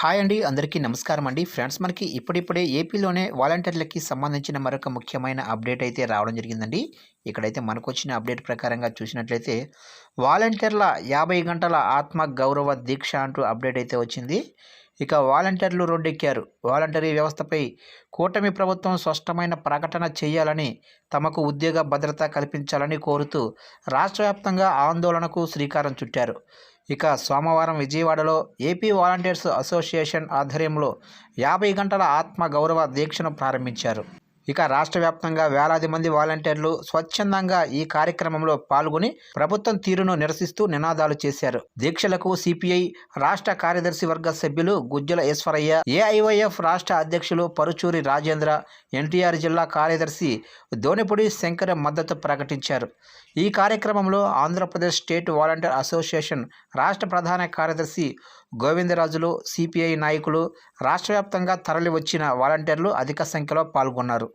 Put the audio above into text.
Hi అండి అందరికీ నమస్కారం అండి. ఫ్రెండ్స్ మనకి ఇప్పుడిప్పుడే ఏపీలోనే వాలంటీర్లకి సంబంధించిన మరొక ముఖ్యమైన అప్డేట్ అయితే రావడం జరిగిందండి. ఇక్కడైతే మనకు వచ్చిన అప్డేట్ ప్రకారంగా చూసినట్లయితే వాలంటీర్ల యాభై గంటల ఆత్మ గౌరవ దీక్ష అంటూ అప్డేట్ అయితే వచ్చింది. ఇక వాలంటీర్లు రోడ్డెక్కారు. వాలంటరీ వ్యవస్థపై కూటమి ప్రభుత్వం స్పష్టమైన ప్రకటన చేయాలని తమకు ఉద్యోగ భద్రత కల్పించాలని కోరుతూ రాష్ట్ర వ్యాప్తంగా ఆందోళనకు శ్రీకారం చుట్టారు. ఇక సోమవారం విజయవాడలో ఏపీ వాలంటీర్స్ అసోసియేషన్ ఆధ్వర్యంలో యాభై గంటల ఆత్మ గౌరవ దీక్షను ప్రారంభించారు. ఇక రాష్ట్ర వ్యాప్తంగా వేలాది మంది వాలంటీర్లు స్వచ్ఛందంగా ఈ కార్యక్రమంలో పాల్గొని ప్రభుత్వం తీరును నిరసిస్తూ నినాదాలు చేశారు. దీక్షలకు సిపిఐ రాష్ట్ర కార్యదర్శి వర్గ సభ్యులు గుజ్జల ఈశ్వరయ్య ఏఐవైఎఫ్ రాష్ట్ర అధ్యక్షులు పరుచూరి రాజేంద్ర ఎన్టీఆర్ జిల్లా కార్యదర్శి దోనిపూడి శంకర మద్దతు ప్రకటించారు. ఈ కార్యక్రమంలో ఆంధ్రప్రదేశ్ స్టేట్ వాలంటీర్ అసోసియేషన్ రాష్ట్ర ప్రధాన కార్యదర్శి గోవిందరాజులు సిపిఐ నాయకులు రాష్ట్ర తరలివచ్చిన తరలి వచ్చిన వాలంటీర్లు అధిక సంఖ్యలో పాల్గొన్నారు.